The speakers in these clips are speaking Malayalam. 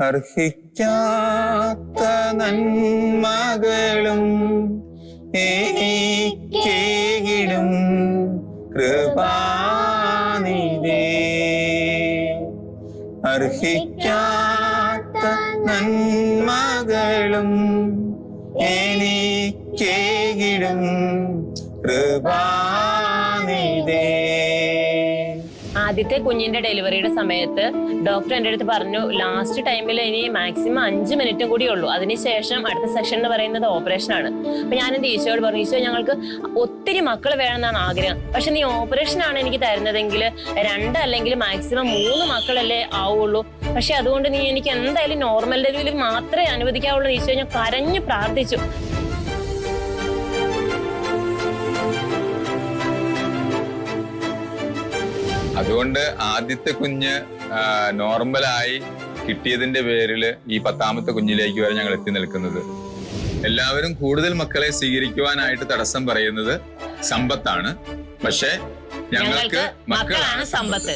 അർഹിക്കാത്ത നന്മകളും എനിക്കേകിടും. കൃപാനിരേ അർഹിക്കാത്ത നന്മകളും എനിക്കേകിടും. കൃപാനിധേ ആദ്യത്തെ കുഞ്ഞിന്റെ ഡെലിവറിയുടെ സമയത്ത് ഡോക്ടർ എന്റെ അടുത്ത് പറഞ്ഞു ലാസ്റ്റ് ടൈമിൽ ഇനി മാക്സിമം അഞ്ച് മിനിറ്റും കൂടി ഉള്ളൂ. അതിനുശേഷം അടുത്ത സെഷൻ എന്ന് പറയുന്നത് ഓപ്പറേഷൻ ആണ്. അപ്പൊ ഞാൻ എന്റെ ഈശോയോട് പറഞ്ഞു ഈശോ ഞങ്ങൾക്ക് ഒത്തിരി മക്കൾ വേണമെന്നാണ് ആഗ്രഹം. പക്ഷെ നീ ഓപ്പറേഷൻ ആണ് എനിക്ക് തരുന്നതെങ്കിൽ രണ്ട് അല്ലെങ്കിൽ മാക്സിമം മൂന്ന് മക്കളല്ലേ ആവുള്ളൂ. പക്ഷെ അതുകൊണ്ട് നീ എനിക്ക് എന്തായാലും നോർമൽ ഡെലിവറി മാത്രമേ അനുവദിക്കാവുള്ളൂ ഈശോ ഞാൻ കരഞ്ഞു പ്രാർത്ഥിച്ചു. അതുകൊണ്ട് ആദ്യത്തെ കുഞ്ഞ് നോർമലായി കിട്ടിയതിന്റെ പേരിൽ ഈ പത്താമത്തെ കുഞ്ഞിലേക്ക് വരെ ഞങ്ങൾ എത്തി നിൽക്കുന്നത്. എല്ലാവരും കൂടുതൽ മക്കളെ സ്വീകരിക്കുവാനായിട്ട് തടസ്സം പറയുന്നത് സമ്പത്താണ്. പക്ഷെ ഞങ്ങൾക്ക് മക്കളാണ് സമ്പത്ത്.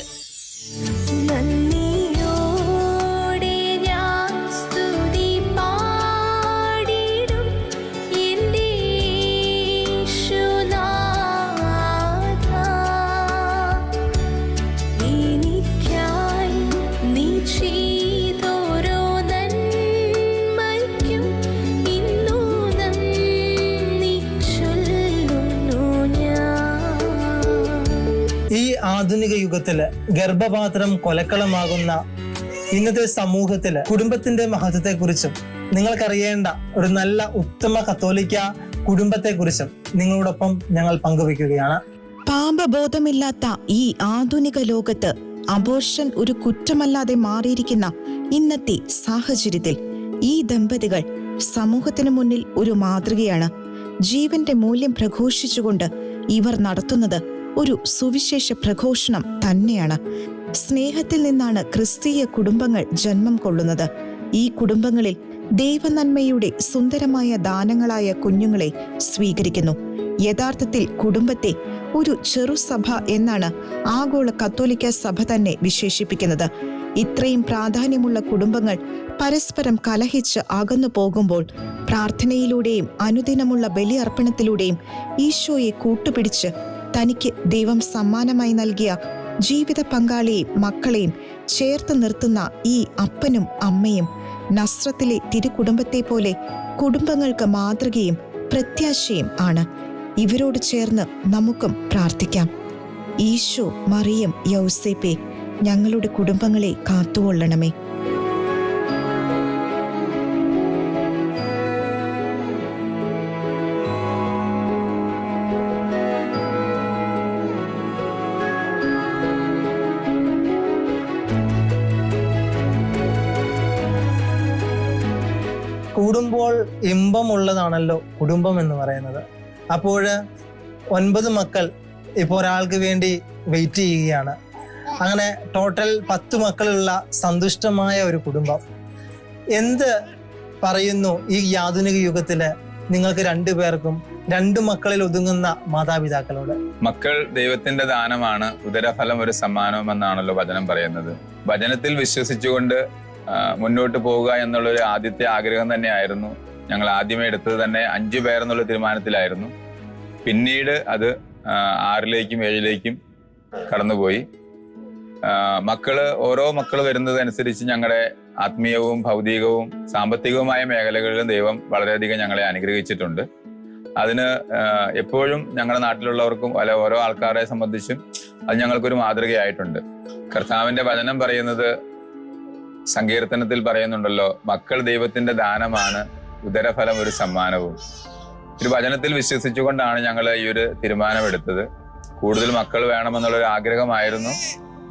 ആധുനിക യുഗത്തിൽ ഗർഭപാത്രം കൊലക്കളമാകുന്ന ഇന്നത്തെ സമൂഹത്തിൽ കുടുംബത്തിന്റെ മഹത്വത്തെക്കുറിച്ചും നിങ്ങൾക്കറിയേണ്ട ഒരു നല്ല ഉത്തമ കത്തോലിക്ക കുടുംബത്തെക്കുറിച്ചും നിങ്ങളോടൊപ്പം ഞങ്ങൾ പങ്കുവെക്കുകയാണ് പാപബോധമില്ലാത്ത ഈ ആധുനിക ലോകത്ത് അബോർഷൻ ഒരു കുറ്റമല്ലാതെ മാറിയിരിക്കുന്ന ഇന്നത്തെ സാഹചര്യത്തിൽ ഈ ദമ്പതികൾ സമൂഹത്തിനു മുന്നിൽ ഒരു മാതൃകയാണ്. ജീവന്റെ മൂല്യം പ്രഘോഷിച്ചുകൊണ്ട് ഇവർ നടത്തുന്നത് ഒരു സുവിശേഷ പ്രഘോഷണം തന്നെയാണ്. സ്നേഹത്തിൽ നിന്നാണ് ക്രിസ്തീയ കുടുംബങ്ങൾ ജന്മം കൊള്ളുന്നത്. ഈ കുടുംബങ്ങളിൽ ദൈവനന്മയുടെ സുന്ദരമായ ദാനങ്ങളായ കുഞ്ഞുങ്ങളെ സ്വീകരിക്കുന്നു. യഥാർത്ഥത്തിൽ കുടുംബത്തെ ഒരു ചെറുസഭ എന്നാണ് ആഗോള കത്തോലിക്ക സഭ തന്നെ വിശേഷിപ്പിക്കുന്നത്. ഇത്രയും പ്രാധാന്യമുള്ള കുടുംബങ്ങൾ പരസ്പരം കലഹിച്ച് അകന്നു പോകുമ്പോൾ പ്രാർത്ഥനയിലൂടെയും അനുദിനമുള്ള ബലിയർപ്പണത്തിലൂടെയും ഈശോയെ കൂട്ടുപിടിച്ച് തനിക്ക് ദൈവം സമ്മാനമായി നൽകിയ ജീവിത പങ്കാളിയെയും മക്കളെയും ചേർത്ത് നിർത്തുന്ന ഈ അപ്പനും അമ്മയും നസ്രത്തിലെ തിരുകുടുംബത്തെ പോലെ കുടുംബങ്ങൾക്ക് മാതൃകയും പ്രത്യാശയും ആണ്. ഇവരോട് ചേർന്ന് നമുക്കും പ്രാർത്ഥിക്കാം. ഈശോ മറിയം യൗസേപ്പെ ഞങ്ങളുടെ കുടുംബങ്ങളെ കാത്തുകൊള്ളണമേ. കൂടുമ്പോൾ ഇമ്പമുള്ളതാണല്ലോ കുടുംബം എന്ന് പറയുന്നത്. അപ്പോൾ ഒൻപത് മക്കൾ ഇപ്പോൾ ഒരാൾക്ക് വേണ്ടി വെയിറ്റ് ചെയ്യുകയാണ്. അങ്ങനെ ടോട്ടൽ പത്ത് മക്കളുള്ള സന്തുഷ്ടമായ ഒരു കുടുംബം. എന്ത് പറയുന്നു ഈ ആധുനിക യുഗത്തിൽ നിങ്ങൾക്ക് രണ്ടു പേർക്കും രണ്ട് മക്കളിൽ ഒതുങ്ങുന്ന മാതാപിതാക്കളോട് മക്കൾ ദൈവത്തിന്റെ ദാനമാണ് ഉദരഫലം ഒരു സമ്മാനം എന്നാണല്ലോ വചനം പറയുന്നത്. വചനത്തിൽ വിശ്വസിച്ചുകൊണ്ട് മുന്നോട്ട് പോവുക എന്നുള്ളൊരു ആദ്യത്തെ ആഗ്രഹം തന്നെയായിരുന്നു. ഞങ്ങൾ ആദ്യമേ എടുത്തത് തന്നെ അഞ്ചു പേർ എന്നുള്ള തീരുമാനത്തിലായിരുന്നു. പിന്നീട് അത് ആറിലേക്കും ഏഴിലേക്കും കടന്നുപോയി. മക്കൾ ഓരോ മക്കൾ വരുന്നതനുസരിച്ച് ഞങ്ങളുടെ ആത്മീയവും ഭൗതികവും സാമ്പത്തികവുമായ മേഖലകളിലും ദൈവം വളരെയധികം ഞങ്ങളെ അനുഗ്രഹിച്ചിട്ടുണ്ട്. അതിന് എപ്പോഴും ഞങ്ങളുടെ നാട്ടിലുള്ളവർക്കും അല്ല ഓരോ ആൾക്കാരെ സംബന്ധിച്ചും അത് ഞങ്ങൾക്കൊരു മാതൃകയായിട്ടുണ്ട്. കർത്താവിന്റെ വചനം പറയുന്നത് സങ്കീർത്തനത്തിൽ പറയുന്നുണ്ടല്ലോ മക്കൾ ദൈവത്തിന്റെ ദാനമാണ് ഉദരഫലം ഒരു സമ്മാനവും. ഒരു വചനത്തിൽ വിശ്വസിച്ചുകൊണ്ടാണ് ഞങ്ങൾ ഈ ഒരു തീരുമാനമെടുത്തത്. കൂടുതൽ മക്കൾ വേണമെന്നുള്ള ഒരു ആഗ്രഹമായിരുന്നു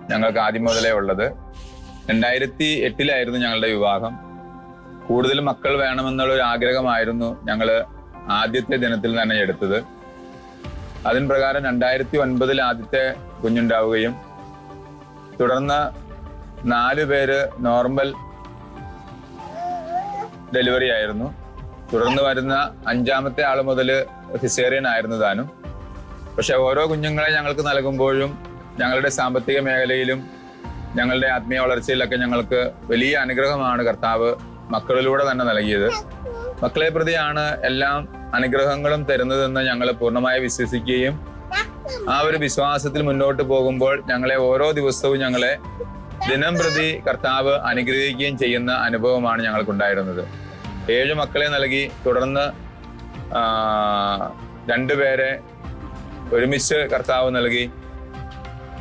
ഞങ്ങൾക്ക് ആദ്യം മുതലേ ഉള്ളത്. രണ്ടായിരത്തി എട്ടിലായിരുന്നു ഞങ്ങളുടെ വിവാഹം. കൂടുതൽ മക്കൾ വേണമെന്നുള്ള ഒരു ആഗ്രഹമായിരുന്നു ഞങ്ങൾ ആദ്യത്തെ ദിനത്തിൽ തന്നെ എടുത്തത്. അതിന് പ്രകാരം രണ്ടായിരത്തി ഒൻപതിൽ ആദ്യത്തെ കുഞ്ഞുണ്ടാവുകയും തുടർന്ന് നാല് പേര് നോർമൽ ഡെലിവറി ആയിരുന്നു. തുടർന്ന് വരുന്ന അഞ്ചാമത്തെ ആൾ മുതൽ ഹിസേറിയൻ ആയിരുന്നു താനും. പക്ഷെ ഓരോ കുഞ്ഞുങ്ങളെ ഞങ്ങൾക്ക് നൽകുമ്പോഴും ഞങ്ങളുടെ സാമ്പത്തിക മേഖലയിലും ഞങ്ങളുടെ ആത്മീയ വളർച്ചയിലൊക്കെ ഞങ്ങൾക്ക് വലിയ അനുഗ്രഹമാണ് കർത്താവ് മക്കളിലൂടെ തന്നെ നൽകിയത്. മക്കളെ പ്രതിയാണ് എല്ലാം അനുഗ്രഹങ്ങളും തരുന്നതെന്ന് ഞങ്ങൾ പൂർണമായി വിശ്വസിക്കുകയും ആ ഒരു വിശ്വാസത്തിൽ മുന്നോട്ട് പോകുമ്പോൾ ഞങ്ങളെ ഓരോ ദിവസവും ഞങ്ങളെ ദിനം പ്രതി കർത്താവ് അനുഗ്രഹിക്കുകയും ചെയ്യുന്ന അനുഭവമാണ് ഞങ്ങൾക്കുണ്ടായിരുന്നത്. ഏഴ് മക്കളെ നൽകി തുടർന്ന് രണ്ടുപേരെ ഒരുമിച്ച് കർത്താവ് നൽകി.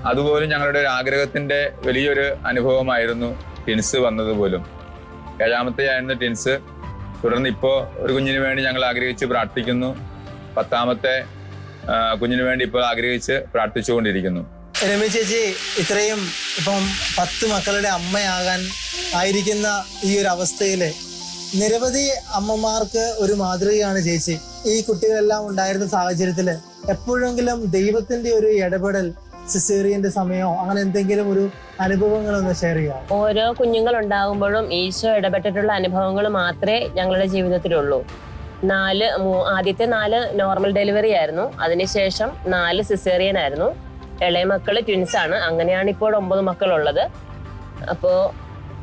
അതുപോലും ഞങ്ങളുടെ ഒരു ആഗ്രഹത്തിന്റെ വലിയൊരു അനുഭവമായിരുന്നു ടിൻസ് വന്നതുപോലും. ഏഴാമത്തെ ആയിരുന്നു ടിൻസ് തുടർന്ന് ഇപ്പോൾ ഒരു കുഞ്ഞിന് വേണ്ടി ഞങ്ങൾ ആഗ്രഹിച്ച് പ്രാർത്ഥിക്കുന്നു. പത്താമത്തെ കുഞ്ഞിന് വേണ്ടി ഇപ്പോൾ ആഗ്രഹിച്ച് പ്രാർത്ഥിച്ചുകൊണ്ടിരിക്കുന്നു. രമി ചേച്ചി ഇത്രയും ഇപ്പം പത്ത് മക്കളുടെ അമ്മയാകാൻ ആയിരിക്കുന്ന ഈ ഒരു അവസ്ഥയിൽ നിരവധി അമ്മമാർക്ക് ഒരു മാതൃകയാണ് ചേച്ചി. ഈ കുട്ടികളെല്ലാം ഉണ്ടായിരുന്ന സാഹചര്യത്തിൽ എപ്പോഴെങ്കിലും ദൈവത്തിന്റെ ഒരു ഇടപെടൽ സിസേറിയന്റെ സമയമോ അങ്ങനെ എന്തെങ്കിലും ഒരു അനുഭവങ്ങളൊന്ന് ഷെയർ ചെയ്യാം ഓരോ കുഞ്ഞുങ്ങൾ ഉണ്ടാകുമ്പോഴും ഈശോ ഇടപെട്ടിട്ടുള്ള അനുഭവങ്ങൾ മാത്രമേ ഞങ്ങളുടെ ജീവിതത്തിലുള്ളൂ. നാല് ആദ്യത്തെ നാല് നോർമൽ ഡെലിവറി ആയിരുന്നു. അതിനുശേഷം നാല് സിസേറിയൻ ആയിരുന്നു. ഇളയ മക്കൾ ട്വിൻസ് ആണ്. അങ്ങനെയാണ് ഇപ്പോൾ ഒമ്പത് മക്കളുള്ളത്. അപ്പോ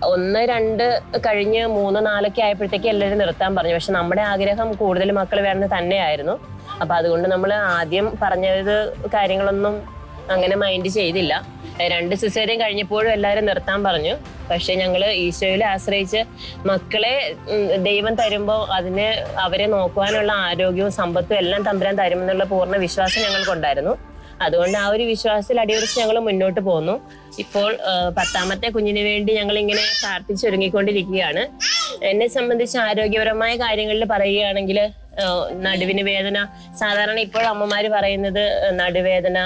ഒന്ന് രണ്ട് കഴിഞ്ഞ് മൂന്ന് നാലൊക്കെ ആയപ്പോഴത്തേക്ക് എല്ലാവരും നിർത്താൻ പറഞ്ഞു. പക്ഷെ നമ്മുടെ ആഗ്രഹം കൂടുതൽ മക്കൾ വേണമെന്ന് തന്നെയായിരുന്നു. അപ്പൊ അതുകൊണ്ട് നമ്മൾ ആദ്യം പറഞ്ഞത് കാര്യങ്ങളൊന്നും അങ്ങനെ മൈൻഡ് ചെയ്തില്ല. രണ്ട് സിസേറിയൻ കഴിഞ്ഞപ്പോഴും എല്ലാവരും നിർത്താൻ പറഞ്ഞു. പക്ഷെ ഞങ്ങൾ ഈശോയിൽ ആശ്രയിച്ച് മക്കളെ ദൈവം തരുമ്പോൾ അതിന് അവരെ നോക്കുവാനുള്ള ആരോഗ്യവും സമ്പത്തും എല്ലാം തമ്പുരാൻ തരുമെന്നുള്ള പൂർണ വിശ്വാസം ഞങ്ങൾക്കുണ്ടായിരുന്നു. അതുകൊണ്ട് ആ ഒരു വിശ്വാസത്തിൽ അടിയുറച്ച് ഞങ്ങൾ മുന്നോട്ട് പോന്നു. ഇപ്പോൾ പത്താമത്തെ കുഞ്ഞിന് വേണ്ടി ഞങ്ങൾ ഇങ്ങനെ പ്രാർത്ഥിച്ചൊരുങ്ങിക്കൊണ്ടിരിക്കുകയാണ്. എന്നെ സംബന്ധിച്ച് ആരോഗ്യപരമായ കാര്യങ്ങളിൽ പറയുകയാണെങ്കിൽ നടുവിന് വേദന. സാധാരണ ഇപ്പോൾ അമ്മമാര് പറയുന്നത് നടുവേദന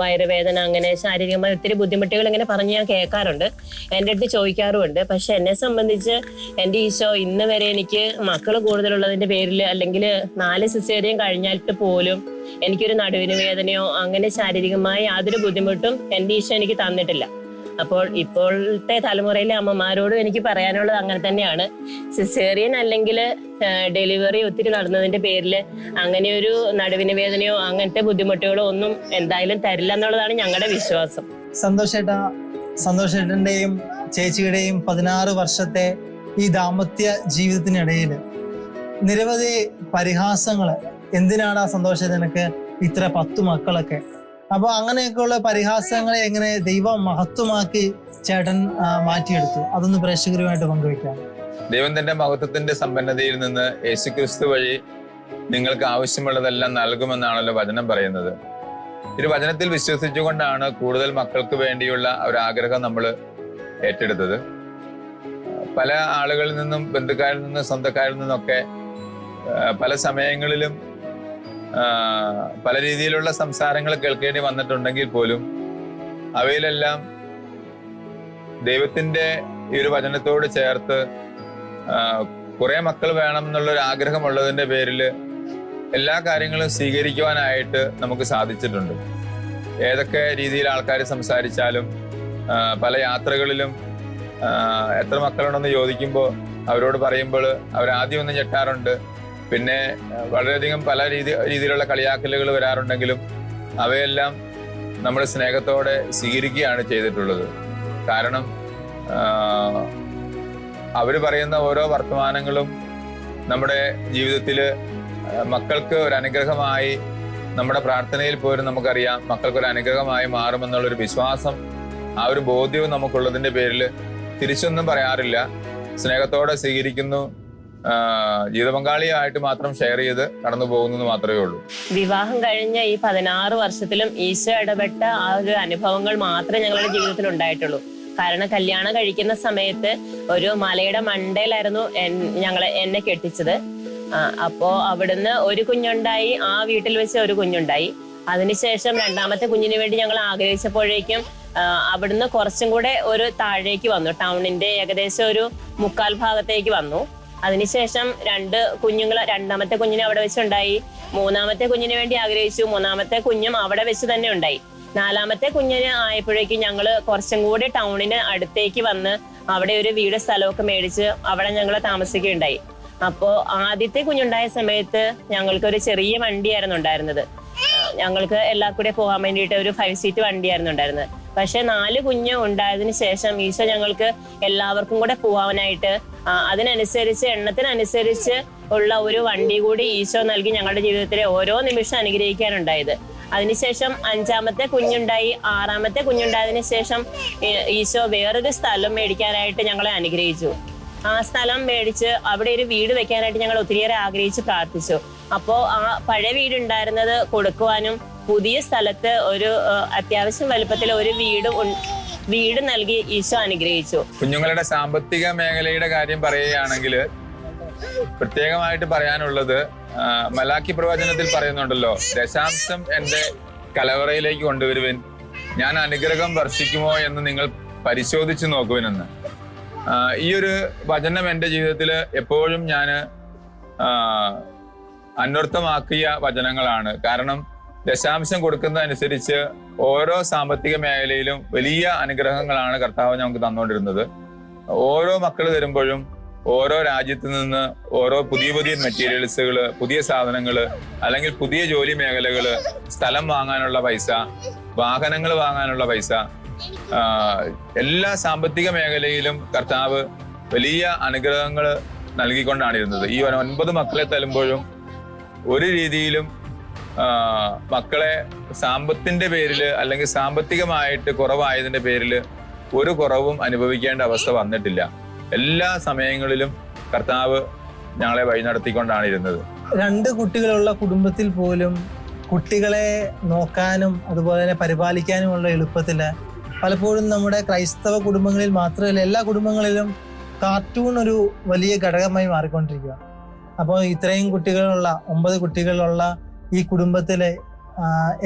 വയറുവേദന അങ്ങനെ ശാരീരികമായ ഒത്തിരി ബുദ്ധിമുട്ടുകൾ ഇങ്ങനെ പറഞ്ഞ് ഞാൻ കേൾക്കാറുണ്ട്. എന്റെ അടുത്ത് ചോദിക്കാറുമുണ്ട്. പക്ഷെ എന്നെ സംബന്ധിച്ച് എന്റെ ഈശോ ഇന്ന് വരെ എനിക്ക് മക്കൾ കൂടുതലുള്ളതിന്റെ പേരിൽ അല്ലെങ്കിൽ നാല് സിസേറിയം കഴിഞ്ഞിട്ട് പോലും എനിക്കൊരു നടുവിന് വേദനയോ അങ്ങനെ ശാരീരികമായ യാതൊരു ബുദ്ധിമുട്ടും എന്റെ ഈശോ എനിക്ക് തന്നിട്ടില്ല. അപ്പോൾ ഇപ്പോഴത്തെ തലമുറയിലെ അമ്മമാരോട് എനിക്ക് പറയാനുള്ളത് അങ്ങനെ തന്നെയാണ്. സിസേറിയൻ അല്ലെങ്കിൽ ഡെലിവറി ഒത്തിരി നടന്നതിന്റെ പേരിൽ അങ്ങനെ ഒരു നടുവിന് വേദനയോ അങ്ങനത്തെ ബുദ്ധിമുട്ടുകളോ ഒന്നും എന്തായാലും തരില്ല എന്നുള്ളതാണ് ഞങ്ങളുടെ വിശ്വാസം. സന്തോഷേട്ടാ സന്തോഷേട്ടന്റെയും ചേച്ചിയുടെയും പതിനാറ് വർഷത്തെ ഈ ദാമ്പത്യ ജീവിതത്തിനിടയിൽ നിരവധി പരിഹാസങ്ങൾ എന്തിനാണ് ആ സന്തോഷത്തിനൊക്കെ ഇത്ര പത്തു മക്കളൊക്കെ അപ്പൊ അങ്ങനെയൊക്കെയുള്ള പരിഹാസങ്ങളെ എങ്ങനെ ദൈവം മഹത്വമാക്കി ചേട്ടൻ മാറ്റിയെടുത്തു? അതൊന്ന് പ്രേക്ഷകരുമായിട്ട് പങ്കുവയ്ക്കാം. ദൈവം തന്റെ മഹത്വത്തിന്റെ സമ്പന്നതയിൽ നിന്ന് യേശുക്രിസ്തു വഴി നിങ്ങൾക്ക് ആവശ്യമുള്ളതെല്ലാം നൽകുമെന്നാണല്ലോ വചനം പറയുന്നത്. ഒരു വചനത്തിൽ വിശ്വസിച്ചുകൊണ്ടാണ് കൂടുതൽ മക്കൾക്ക് വേണ്ടിയുള്ള ഒരു ആഗ്രഹം നമ്മൾ ഏറ്റെടുത്തത്. പല ആളുകളിൽ നിന്നും ബന്ധുക്കാരിൽ നിന്നും സ്വന്തക്കാരിൽ നിന്നൊക്കെ പല സമയങ്ങളിലും പല രീതിയിലുള്ള സംസാരങ്ങൾ കേൾക്കേണ്ടി വന്നിട്ടുണ്ടെങ്കിൽ പോലും അവയിലെല്ലാം ദൈവത്തിന്റെ ഈ ഒരു വചനത്തോട് ചേർത്ത് കുറെ മക്കൾ വേണം എന്നുള്ള ഒരു ആഗ്രഹമുള്ളതിന്റെ പേരിൽ എല്ലാ കാര്യങ്ങളും സ്വീകരിക്കുവാനായിട്ട് നമുക്ക് സാധിച്ചിട്ടുണ്ട്. ഏതൊക്കെ രീതിയിൽ ആൾക്കാർ സംസാരിച്ചാലും പല യാത്രകളിലും എത്ര മക്കളുണ്ടെന്ന് ചോദിക്കുമ്പോൾ അവരോട് പറയുമ്പോൾ അവരാദ്യം ഒന്ന് ഞെട്ടാറുണ്ട്. പിന്നെ വളരെയധികം പല രീതി രീതിയിലുള്ള കളിയാക്കലുകൾ വരാറുണ്ടെങ്കിലും അവയെല്ലാം നമ്മൾ സ്നേഹത്തോടെ സ്വീകരിക്കുകയാണ് ചെയ്തിട്ടുള്ളത്. കാരണം അവർ പറയുന്ന ഓരോ വർത്തമാനങ്ങളും നമ്മുടെ ജീവിതത്തിൽ മക്കൾക്ക് ഒരു അനുഗ്രഹമായി നമ്മുടെ പ്രാർത്ഥനയിൽ പോലും നമുക്കറിയാം മക്കൾക്ക് ഒരു അനുഗ്രഹമായി മാറുമെന്നുള്ളൊരു വിശ്വാസം ആ ഒരു ബോധ്യവും നമുക്കുള്ളതിന്റെ പേരിൽ തിരിച്ചൊന്നും പറയാറില്ല. സ്നേഹത്തോടെ സ്വീകരിക്കുന്നു ജീവിതപങ്കാളിയായിട്ട് മാത്രം ഷെയർ ചെയ്ത് കടന്നു പോകുന്നു മാത്രമേ ഉള്ളൂ. വിവാഹം കഴിഞ്ഞ ഈ പതിനാറ് വർഷത്തിലും ഈശോ ഇടപെട്ട ആ ഒരു അനുഭവങ്ങൾ മാത്രമേ ഞങ്ങളുടെ ജീവിതത്തിൽ ഉണ്ടായിട്ടുള്ളൂ. കാരണം കല്യാണം കഴിക്കുന്ന സമയത്ത് ഒരു മലയുടെ മണ്ടയിലായിരുന്നു ഞങ്ങളെ എന്നെ കെട്ടിച്ചത്. അപ്പോ അവിടുന്ന് ഒരു കുഞ്ഞുണ്ടായി ആ വീട്ടിൽ വെച്ച് ഒരു കുഞ്ഞുണ്ടായി. അതിനുശേഷം രണ്ടാമത്തെ കുഞ്ഞിന് വേണ്ടി ഞങ്ങൾ ആഗ്രഹിച്ചപ്പോഴേക്കും അവിടുന്ന് കുറച്ചും കൂടെ ഒരു താഴേക്ക് വന്നു. ടൗണിന്റെ ഏകദേശം ഒരു മുക്കാൽ ഭാഗത്തേക്ക് വന്നു. അതിനുശേഷം രണ്ട് കുഞ്ഞുങ്ങൾ രണ്ടാമത്തെ കുഞ്ഞിനെ അവിടെ വെച്ചുണ്ടായി. മൂന്നാമത്തെ കുഞ്ഞിന് വേണ്ടി ആഗ്രഹിച്ചു. മൂന്നാമത്തെ കുഞ്ഞും അവിടെ വെച്ച് തന്നെ ഉണ്ടായി. നാലാമത്തെ കുഞ്ഞിന് ആയപ്പോഴേക്കും ഞങ്ങൾ കുറച്ചും കൂടി ടൗണിന് അടുത്തേക്ക് വന്ന് അവിടെ ഒരു വീട് സ്ഥലമൊക്കെ മേടിച്ച് അവിടെ ഞങ്ങൾ താമസിക്കുകയുണ്ടായി. അപ്പോ ആദ്യത്തെ കുഞ്ഞുണ്ടായ സമയത്ത് ഞങ്ങൾക്ക് ഒരു ചെറിയ വണ്ടിയായിരുന്നു ഉണ്ടായിരുന്നത്. ഞങ്ങൾക്ക് എല്ലാ കൂടെ പോകാൻ വേണ്ടിയിട്ട് ഒരു ഫൈവ് സീറ്റ് വണ്ടിയായിരുന്നു ഉണ്ടായിരുന്നത്. പക്ഷെ നാല് കുഞ്ഞ് ഉണ്ടായതിനു ശേഷം ഈശോ ഞങ്ങൾക്ക് എല്ലാവർക്കും കൂടെ പോവാനായിട്ട് അതിനനുസരിച്ച് എണ്ണത്തിനനുസരിച്ച് ഉള്ള ഒരു വണ്ടി കൂടി ഈശോ നൽകി ഞങ്ങളുടെ ജീവിതത്തിലെ ഓരോ നിമിഷം അനുഗ്രഹിക്കാനുണ്ടായത്. അതിനുശേഷം അഞ്ചാമത്തെ കുഞ്ഞുണ്ടായി ആറാമത്തെ കുഞ്ഞുണ്ടായതിനു ശേഷം ഈശോ വേറൊരു സ്ഥലം മേടിക്കാനായിട്ട് ഞങ്ങളെ അനുഗ്രഹിച്ചു. ആ സ്ഥലം മേടിച്ച് അവിടെ ഒരു വീട് വെക്കാനായിട്ട് ഞങ്ങൾ ഒത്തിരിയേറെ ആഗ്രഹിച്ച് പ്രാർത്ഥിച്ചു. അപ്പോ ആ പഴയ വീട് ഉണ്ടായിരുന്നത് കൊടുക്കുവാനും പുതിയ സ്ഥലത്ത് ഒരു അത്യാവശ്യം വലുപ്പത്തിൽ ഒരു വീട് വീട് നൽകി ഈശോ അനുഗ്രഹിച്ചു. കുഞ്ഞുങ്ങളുടെ സാമ്പത്തിക മേഖലയുടെ കാര്യം പറയുകയാണെങ്കിൽ പ്രത്യേകമായിട്ട് പറയാനുള്ളത് മലാക്കി പ്രവചനത്തിൽ പറയുന്നുണ്ടല്ലോ ദശാംശം എന്റെ കലവറയിലേക്ക് കൊണ്ടുവരുവിൻ. ഞാൻ അനുഗ്രഹം വർഷിക്കുമോ എന്ന് നിങ്ങൾ പരിശോധിച്ചു നോക്കുവിനെന്ന്. ഈ ഒരു വചനം എന്റെ ജീവിതത്തിൽ എപ്പോഴും ഞാൻ അന്വർത്ഥമാക്കിയ വചനങ്ങളാണ്. കാരണം ദശാംശം കൊടുക്കുന്നതനുസരിച്ച് ഓരോ സാമ്പത്തിക മേഖലയിലും വലിയ അനുഗ്രഹങ്ങളാണ് കർത്താവ് ഞങ്ങൾക്ക് തന്നുകൊണ്ടിരുന്നത്. ഓരോ മക്കൾ തരുമ്പോഴും ഓരോ രാജ്യത്ത് നിന്ന് ഓരോ പുതിയ പുതിയ മെറ്റീരിയൽസുകൾ പുതിയ സാധനങ്ങൾ അല്ലെങ്കിൽ പുതിയ ജോലി മേഖലകൾ സ്ഥലം വാങ്ങാനുള്ള പൈസ വാഹനങ്ങൾ വാങ്ങാനുള്ള പൈസ എല്ലാ സാമ്പത്തിക മേഖലയിലും കർത്താവ് വലിയ അനുഗ്രഹങ്ങൾ നൽകിക്കൊണ്ടാണ് ഇരുന്നത്. ഈ ഒൻപത് മക്കളെ തരുമ്പോഴും ഒരു രീതിയിലും മക്കളെ സാമ്പത്തിന്റെ പേരിൽ അല്ലെങ്കിൽ സാമ്പത്തികമായിട്ട് കുറവായതിന്റെ പേരിൽ ഒരു കുറവും അനുഭവിക്കേണ്ട അവസ്ഥ വന്നിട്ടില്ല. എല്ലാ സമയങ്ങളിലും കർത്താവ് ഞങ്ങളെ വഴി നടത്തിക്കൊണ്ടാണ് ഇരുന്നത്. രണ്ട് കുട്ടികളുള്ള കുടുംബത്തിൽ പോലും കുട്ടികളെ നോക്കാനും അതുപോലെ തന്നെ പരിപാലിക്കാനുമുള്ള എളുപ്പത്തിൽ പലപ്പോഴും നമ്മുടെ ക്രൈസ്തവ കുടുംബങ്ങളിൽ മാത്രമല്ല എല്ലാ കുടുംബങ്ങളിലും കാർട്ടൂൺ ഒരു വലിയ ഘടകമായി മാറിക്കൊണ്ടിരിക്കുക അപ്പോൾ ഇത്രയും കുട്ടികളുള്ള ഒമ്പത് കുട്ടികളുള്ള ഈ കുടുംബത്തിലെ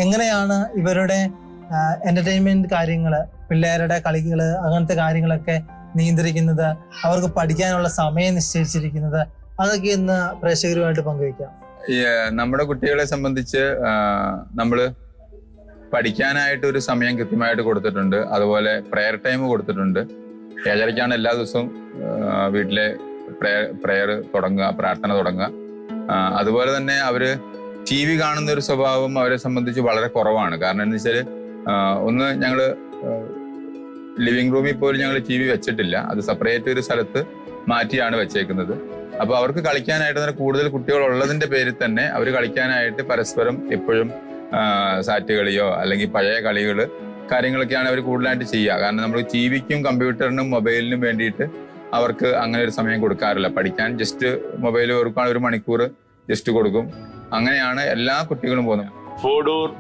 എങ്ങനെയാണ് ഇവരുടെ എന്റർടൈൻമെന്റ് കാര്യങ്ങൾ പിള്ളേരുടെ കളികൾ അങ്ങനത്തെ കാര്യങ്ങളൊക്കെ നിയന്ത്രിക്കുന്നത് അവർക്ക് പഠിക്കാനുള്ള സമയം നിശ്ചയിച്ചിരിക്കുന്നത് അതൊക്കെ ഇന്ന് പ്രേക്ഷകരുമായിട്ട് പങ്കുവയ്ക്കാം. നമ്മുടെ കുട്ടികളെ സംബന്ധിച്ച് നമ്മൾ പഠിക്കാനായിട്ട് ഒരു സമയം കൃത്യമായിട്ട് കൊടുത്തിട്ടുണ്ട്. അതുപോലെ പ്രെയർ ടൈം കൊടുത്തിട്ടുണ്ട്. ഏഴരയ്ക്കാണ് എല്ലാ ദിവസവും വീട്ടിലെ പ്രയർ പ്രയർ തുടങ്ങുക പ്രാർത്ഥന തുടങ്ങുക. അതുപോലെ തന്നെ അവർ ടി വി കാണുന്ന ഒരു സ്വഭാവം അവരെ സംബന്ധിച്ച് വളരെ കുറവാണ്. കാരണം എന്താ വെച്ചാൽ ഒന്ന് ഞങ്ങൾ ലിവിങ് റൂമിൽ പോലും ഞങ്ങൾ ടി വി വെച്ചിട്ടില്ല. അത് സെപ്പറേറ്റ് ഒരു സ്ഥലത്ത് മാറ്റിയാണ് വെച്ചേക്കുന്നത്. അപ്പൊ അവർക്ക് കളിക്കാനായിട്ട് തന്നെ കൂടുതൽ കുട്ടികൾ ഉള്ളതിന്റെ പേരിൽ തന്നെ അവർ കളിക്കാനായിട്ട് പരസ്പരം എപ്പോഴും സാറ്റ് കളിയോ അല്ലെങ്കിൽ പഴയ കളികൾ കാര്യങ്ങളൊക്കെയാണ് അവർ കൂടുതലായിട്ട് ചെയ്യുക. കാരണം നമ്മൾ ടി വിക്കും കമ്പ്യൂട്ടറിനും മൊബൈലിനും വേണ്ടിയിട്ട് അവർക്ക് അങ്ങനെ ഒരു സമയം കൊടുക്കാറില്ല. പഠിക്കാൻ ജസ്റ്റ് മൊബൈൽ കൊടുക്കാൻ ഒരു മണിക്കൂർ ജസ്റ്റ് കൊടുക്കും. അങ്ങനെയാണ് എല്ലാ കുട്ടികളും പോകുന്നത്. ഫോഡൂർ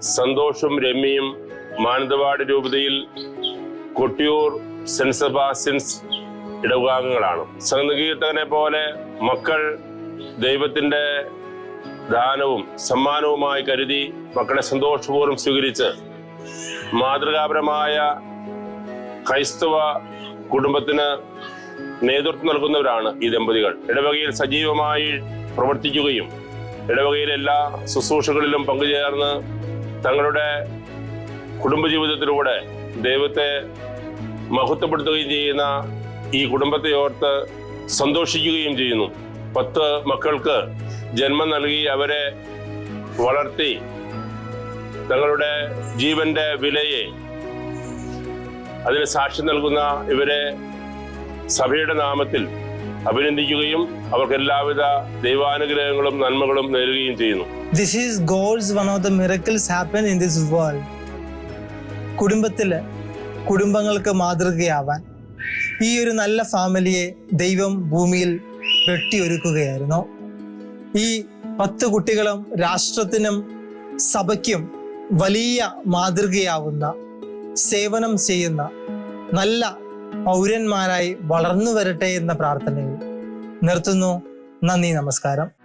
സന്തോഷും രമ്യയും മാനന്തവാട് രൂപതയിൽ കൊട്ടിയൂർ സെന്റ് സെബാസ്റ്റ്യൻസ് ഇടവകാംഗങ്ങളാണ്. സംഗീതനെ പോലെ മക്കൾ ദൈവത്തിന്റെ ദാനവും സമ്മാനവുമായി കരുതി മക്കളെ സന്തോഷപൂർവം സ്വീകരിച്ച് മാതൃകാപരമായ ക്രൈസ്തവ കുടുംബത്തിന് നേതൃത്വം നൽകുന്നവരാണ് ഈ ദമ്പതികൾ. ഇടവകയിൽ സജീവമായി പ്രവർത്തിക്കുകയും ഇടവകയിലെ എല്ലാ ശുശ്രൂഷകളിലും പങ്കുചേർന്ന് തങ്ങളുടെ കുടുംബജീവിതത്തിലൂടെ ദൈവത്തെ മഹത്വപ്പെടുത്തുകയും ചെയ്യുന്ന ഈ കുടുംബത്തെ ഓർത്ത് സന്തോഷിക്കുകയും ചെയ്യുന്നു. പത്ത് മക്കൾക്ക് ജന്മം നൽകി അവരെ വളർത്തി തങ്ങളുടെ ജീവന്റെ വിലയെ അതിന് സാക്ഷ്യം നൽകുന്ന ഇവരെ സഭയുടെ നാമത്തിൽ അഭിനന്ദിക്കുകയും അവർക്ക് എല്ലാവിധ ദൈവാനുഗ്രഹങ്ങളും നന്മകളും നേരുകയും ചെയ്യുന്നു. This is God's one of the miracles happen in this world കുടുംബത്തിൽ കുടുംബങ്ങൾക്ക് മാതൃകയാവാൻ ഈ ഒരു നല്ല ഫാമിലിയെ ദൈവം ഭൂമിയിൽ വെട്ടിയൊരുക്കുകയായിരുന്നു. ഈ പത്ത് കുട്ടികളും രാഷ്ട്രത്തിനും സഭയ്ക്കും വലിയ മാതൃകയാവുന്ന സേവനം ചെയ്യുന്ന നല്ല പൗരന്മാരായി വളർന്നു വരട്ടെ എന്ന പ്രാർത്ഥനയിൽ നിർത്തുന്നു. നന്ദി നമസ്കാരം.